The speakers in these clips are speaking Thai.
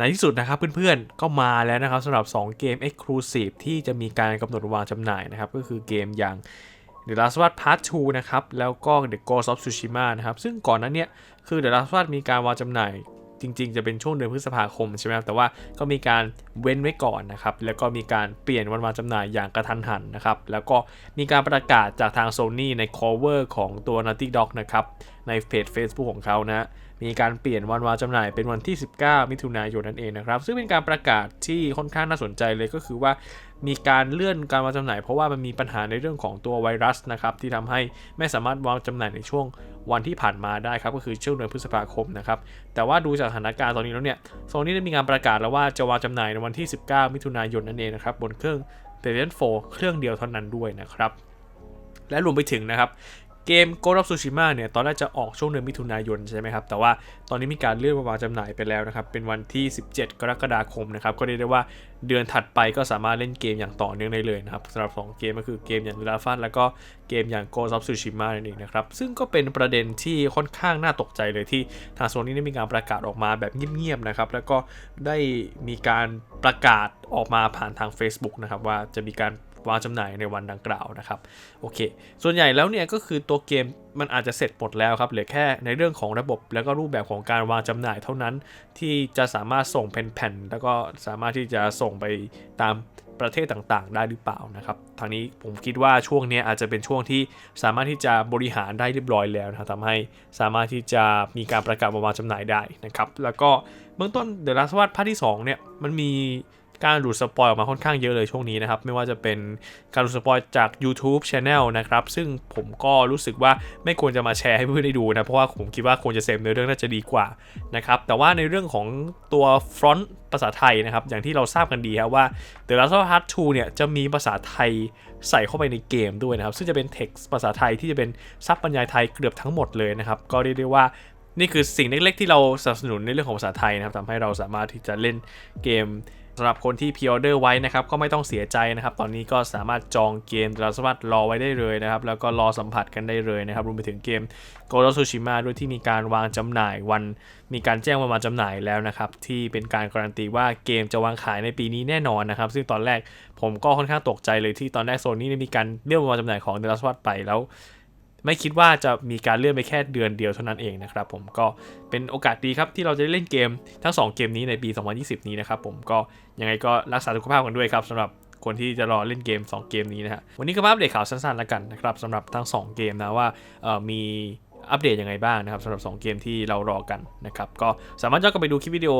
ในที่สุดนะครับเพื่อนๆ ก็มาแล้วนะครับสำหรับ 2 เกม Exclusive ที่จะมีการกำหนดวางจำหน่ายนะครับ ก็คือเกมอย่าง The Last of Us Part 2 นะครับ แล้วก็ The Ghost of Tsushima นะครับ ซึ่งก่อนนั้นเนี่ย คือ The Last of Us มีการวางจำหน่ายจริงๆ จะเป็นช่วงเดือนพฤษภาคมใช่ไหมครับ แต่ว่าก็มีการเว้นไว้ก่อนนะครับ แล้วก็มีการเปลี่ยนวันวางจำหน่ายอย่างกระทันหันนะครับ แล้วก็มีการประกาศจากทาง Sony ใน cover ของตัว Naughty Dog นะครับ ในเพจ Facebook ของเขานะ มีการเปลี่ยนวันวางจำหน่ายเป็นวันที่ 19 มิถุนายนนั่นเองนะครับ ซึ่งเป็นการประกาศที่ค่อนข้างน่าสนใจเลยก็คือว่ามีการเลื่อนการวางจำหน่าย เพราะว่ามันมีปัญหาในเรื่องของตัวไวรัสนะครับที่ทำให้ไม่สามารถวางจำหน่ายในช่วงวันที่ผ่านมาได้ครับก็คือช่วงเดือนพฤษภาคมนะครับแต่ว่าดูจากสถานการณ์ตอนนี้แล้วเนี่ยโซนี่ได้มีการประกาศแล้วว่าจะวางจำหน่ายในวันที่ 19 มิถุนายนนั่นเองนะครับบนเครื่อง PlayStation 4เครื่องเดียวเท่านั้นด้วยนะครับและรวมไปถึงนะครับ เกม Ghost of Tsushima เนี่ยตอนแรกจะออกช่วงเดือนมิถุนายนใช่ไหมครับ แต่ว่าตอนนี้มีการเลื่อนมาวางจำหน่ายไปแล้วนะครับ เป็นวันที่ 17 กรกฎาคมนะครับ ก็เรียกได้ว่าเดือนถัดไปก็สามารถเล่นเกมอย่างต่อเนื่องได้เลยนะครับสำหรับ 2 เกมก็คือเกมอย่าง The Last of Us แล้วก็เกมอย่าง Ghost of Tsushima นั่นเองนะครับ ซึ่งก็เป็นประเด็นที่ค่อนข้างน่าตกใจเลยที่ทางโซนี่ได้มีการประกาศออกมาแบบเงียบๆนะครับแล้วก็ได้มีการประกาศออกมาผ่านทาง Facebook นะครับว่าจะมีการ วางจำหน่ายในวันดังกล่าวนะครับโอเค ส่วนใหญ่แล้วเนี่ยก็คือตัวเกมมันอาจจะเสร็จหมดแล้วครับเหลือแค่ในเรื่องของระบบแล้วก็รูปแบบของการวางจำหน่ายเท่านั้น ที่จะสามารถส่งเป็นแผ่น แล้วก็สามารถที่จะส่งไปตามประเทศต่างๆ ได้หรือเปล่านะครับ ทางนี้ผมคิดว่าช่วงนี้อาจจะเป็นช่วงที่สามารถที่จะบริหารได้เรียบร้อยแล้วนะครับทำให้สามารถที่จะมีการประกาศวางจำหน่ายได้นะครับ แล้วก็เบื้องต้นเด e l ล s สวัสภาคที่2เนี่ยมันมี การหลุดสปอยออกมาค่อนข้างเยอะเลยช่วงนี้นะครับ ไม่ว่าจะเป็นการหลุดสปอยจาก YouTube Channel นะครับ ซึ่งผมก็รู้สึกว่าไม่ควรจะมาแชร์ให้เพื่อนได้ดูนะ เพราะว่าผมคิดว่าควรจะเซฟในเรื่องน่าจะดีกว่านะครับ แต่ว่าในเรื่องของตัวฟรอนต์ภาษาไทยนะครับ อย่างที่เราทราบกันดีครับว่า The Last of Us 2เนี่ยจะมีภาษาไทยใส่เข้าไปในเกมด้วยนะครับ ซึ่งจะเป็น text ภาษาไทยที่จะเป็นซับบรรยายไทยเกือบทั้งหมดเลยนะครับ ก็เรียกได้ว่านี่คือสิ่งเล็กๆ ที่เราสนับสนุนในเรื่องของภาษาไทยนะครับทำให้เราสามารถที่จะเล่นเกมำหรับคนที่พิออเดอร์ไว้นะครับก็ไม่ต้องเสียใจนะครับ ตอนนี้ก็สามารถจองเกมเราสามารถรอไว้ได้เลยนะครับ แล้วก็รอสัมผัสกันได้เลยนะครับรวมไปถึงเกม g o r o s u s h i m a ด้วยที่มีการวางจำหน่ายวัน มีการแจ้งวันวางจำหน่ายแล้วนะครับ ที่เป็นการการันตีว่าเกมจะวางขายในปีนี้แน่นอนนะครับ ซึ่งตอนแรกผมก็ค่อนข้างตกใจเลยที่ตอนแรกโซนี่ได้มีการเลื่อนวันวางจำหน่ายของ The Last of Us ไปแล้ว ไม่คิดว่าจะมีการเลื่อนไปแค่เดือนเดียวเท่านั้นเองนะครับผมก็เป็นโอกาสดีครับที่เราจะได้เล่นเกมทั้ง 2 เกมนี้ในปี 2020 นี้นะครับผมก็ยังไงก็รักษาสุขภาพกันด้วยครับสำหรับคนที่จะรอเล่นเกม 2 เกมนี้นะฮะวันนี้ก็มาอัปเดตข่าวสั้นๆแล้วกันนะครับสำหรับทั้ง 2 เกมนะว่ามีอัปเดตยังไงบ้างนะครับสำหรับ 2 เกมที่เรารอกันนะครับก็สามารถย้อนกลับไปดูคลิปวิดีโอ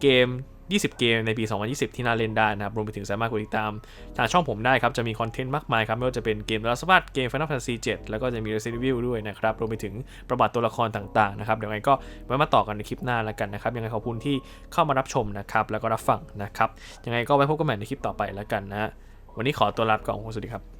เกม 20 เกมในปี 2020 ที่น่าเล่นได้นะครับ รวมไปถึงสามารถกดติดตามทางช่องผมได้ครับ จะมีคอนเทนต์มากมายครับ ไม่ว่าจะเป็นเกม The Last of Us เกม Final Fantasy 7 แล้วก็จะมี Resident Evil ด้วยนะครับ รวมไปถึงประวัติตัวละครต่างๆนะครับ เดี๋ยวไงก็ไว้มาต่อกันในคลิปหน้าแล้วกันนะครับ ยังไงขอบคุณที่เข้ามารับชมนะครับ แล้วก็รับฟังนะครับ ยังไงก็ไว้พบกันใหม่ในคลิปต่อไปแล้วกันนะ วันนี้ขอตัวลาไปก่อนสวัสดีครับ